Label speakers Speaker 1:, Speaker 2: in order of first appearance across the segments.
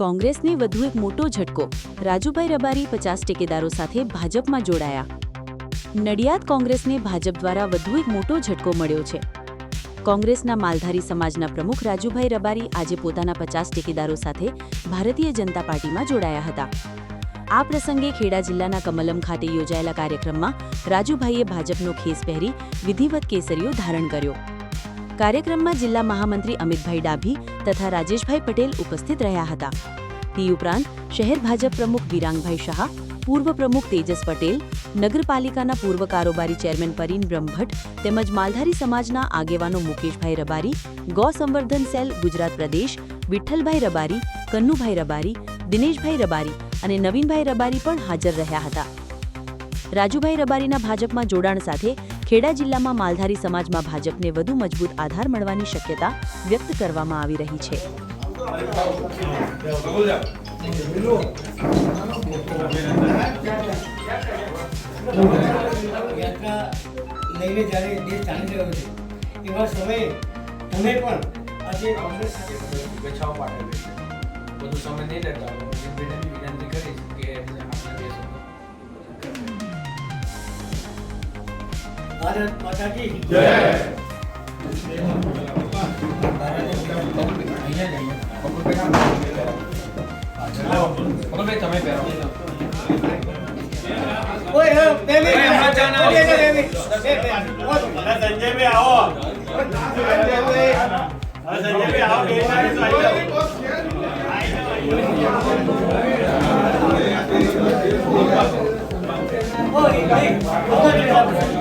Speaker 1: કોંગ્રેસને વધુ એક મોટો ઝટકો. રાજુભાઈ રબારી પચાસ ટેકેદારો સાથે ભાજપમાં જોડાયા. નડિયાદ કોંગ્રેસને ભાજપ દ્વારા વધુ એક મોટો ઝટકો મળ્યો છે. કોંગ્રેસના માલધારી સમાજના પ્રમુખ રાજુભાઈ રબારી આજે પોતાના પચાસ ટેકેદારો સાથે ભારતીય જનતા પાર્ટીમાં જોડાયા હતા. આ પ્રસંગે ખેડા જિલ્લાના કમલમ ખાતે યોજાયેલા કાર્યક્રમમાં રાજુભાઈએ ભાજપનો ખેસ પહેરી વિધિવત કેસરીઓ ધારણ કર્યો. કાર્યક્રમમાં જિલ્લા મહામંત્રી અમિતભાઈ ડાભી તથા રાજેશભાઈ પટેલ ઉપસ્થિત રહ્યા હતા. તે ઉપરાંત શહેર ભાજપ પ્રમુખ વિરાંગભાઈ શાહ, પૂર્વ પ્રમુખ તેજસ પટેલ, નગરપાલિકાના પૂર્વ કારોબારી ચેરમેન પરીન બ્રહ્મભટ્ટ તેમજ માલધારી સમાજના આગેવાનો મુકેશભાઈ રબારી ગૌ સંવર્ધન સેલ ગુજરાત પ્રદેશ, વિઠ્ઠલભાઈ રબારી, કન્નુભાઈ રબારી, દિનેશભાઈ રબારી અને નવીનભાઈ રબારી પણ હાજર રહ્યા હતા. રાજુભાઈ રબારીના ભાજપમાં જોડાણ સાથે ખેડા જિલ્લામાં માલધારી સમાજમાં ભાજપને વધુ મજબૂત આધાર મળવાની શક્યતા વ્યક્ત કરવામાં આવી રહી છે.
Speaker 2: યાત્રા લઈને જ્યારે દેશ ચાલી રહ્યો છે એવા સમયે તમે પણ આજે કોંગ્રેસ સાથે
Speaker 3: શુભેચ્છાઓ પાઠવી છે. સમય નહીં લેતા વિનંતી કરીશ કે આપણા દેશમાં
Speaker 2: ભારત માતા કી
Speaker 3: પકડભાઈ તમે પહેરો
Speaker 2: ઓય હે બે મિનિટ
Speaker 3: ઓય,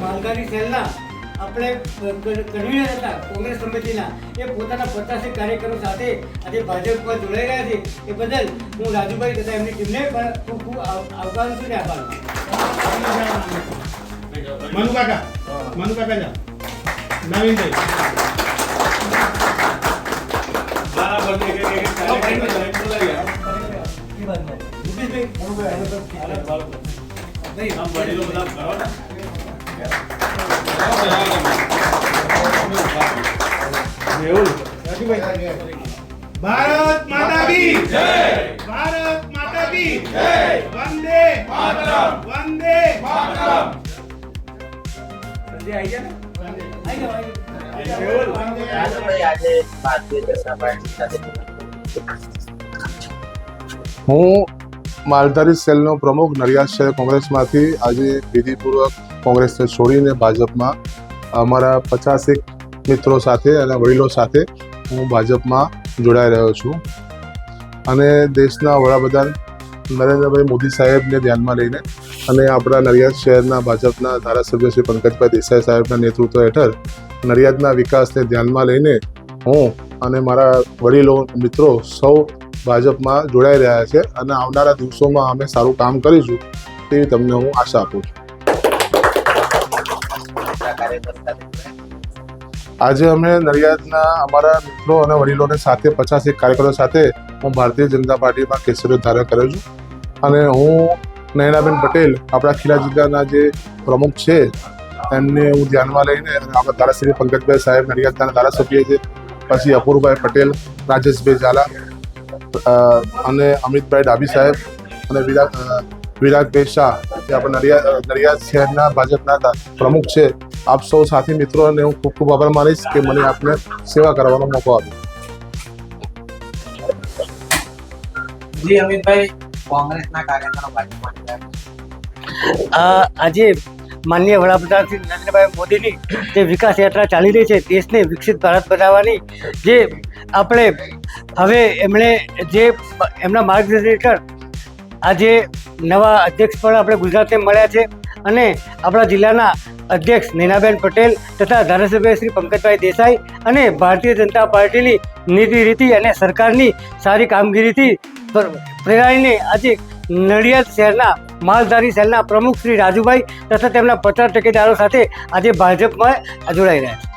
Speaker 2: માલધારી સેલના હતા, કોંગ્રેસ સમિતિના એ પોતાના પચાસેક કાર્યકરો સાથે આજે ભાજપમાં જોડાઈ રહ્યા છે. એ બદલ હું રાજુભાઈ તથા એમની ટીમને પણ ખૂબ ને આભાર મનુ
Speaker 4: કાકા જા નવીનભાઈ બરાબર છે કે કે કાર્યક્રમ બોલાવી
Speaker 2: ભાઈ,
Speaker 4: આમ વડીલો બધા કરો ને ભારત માતા કી જય ભારત માતા કી જય વંદે માતરમ
Speaker 5: હું માલધારી સેલનો પ્રમુખ નડિયાદ શહેર કોંગ્રેસમાંથી આજે વિધિપૂર્વક કોંગ્રેસને છોડીને ભાજપમાં અમારા પચાસેક મિત્રો સાથે અને વડીલો સાથે હું ભાજપમાં જોડાઈ રહ્યો છું. અને દેશના વડાપ્રધાન નરેન્દ્રભાઈ મોદી સાહેબને ધ્યાનમાં લઈને અને આપણા નડિયાદ શહેરના ભાજપના ધારાસભ્ય શ્રી પંકજભાઈ દેસાઈ સાહેબના નેતૃત્વ હેઠળ નડિયાદના વિકાસને ધ્યાનમાં લઈને હું અને મારા વડીલો, મિત્રો સૌ ભાજપમાં જોડાઈ રહ્યા છે અને આવનારા દિવસોમાં અમે સારું કામ કરીશું તેવી તમને હું આશા આપું છું. આજે અમે નડિયાદના અમારા મિત્રો અને વડીલોને સાથે પચાસ એક કાર્યકરો સાથે હું ભારતીય જનતા પાર્ટીમાં કેસરીઓ ધારણ કર્યો છું. અને હું નયનાબેન પટેલ, આપણા ખીલા જિલ્લાના જે પ્રમુખ છે, એમને હું ધ્યાનમાં લઈને આપણા ધારાસભ્ય પંકજભાઈ સાહેબ, નડિયાદના ધારાસભ્ય છે, પછી અપૂરભાઈ પટેલ, રાજેશભાઈ ઝાલા અને અમિતભાઈ ડાભી સાહેબ અને વિરાટ વિરાટભાઈ શાહ જે આપણા નડિયાદ નડિયાદ શહેરના ભાજપના પ્રમુખ છે. આપ સૌ સાથી મિત્રો, અને હું ખૂબ ખૂબ આભાર માનીશ કે મને આપને સેવા કરવાનો મોકો આપ્યો.
Speaker 6: જી, અમિતભાઈ, કોંગ્રેસના કાર્યકરો ભાજપમાં
Speaker 2: આજે માનનીય વડાપ્રધાન શ્રી નરેન્દ્રભાઈ મોદીની જે વિકાસ યાત્રા ચાલી રહી છે, દેશને વિકસિત ભારત બનાવવાની જે આપણે હવે એમણે જે એમના માર્ગદર્શન હેઠળ આજે નવા અધ્યક્ષ પણ આપણે ગુજરાતને મળ્યા છે અને આપણા જિલ્લાના અધ્યક્ષ નૈનાબેન પટેલ તથા ધારાસભ્ય શ્રી પંકજભાઈ દેસાઈ અને ભારતીય જનતા પાર્ટીની નીતિ, રીતિ અને સરકારની સારી કામગીરીથી પ્રેરાઈને આજે નડિયાદ શહેરના, માલધારી સેલના પ્રમુખ શ્રી રાજુભાઈ તથા તેમના પચાસ ટેકેદારો સાથે આજે ભાજપમાં જોડાઈ રહ્યા છે.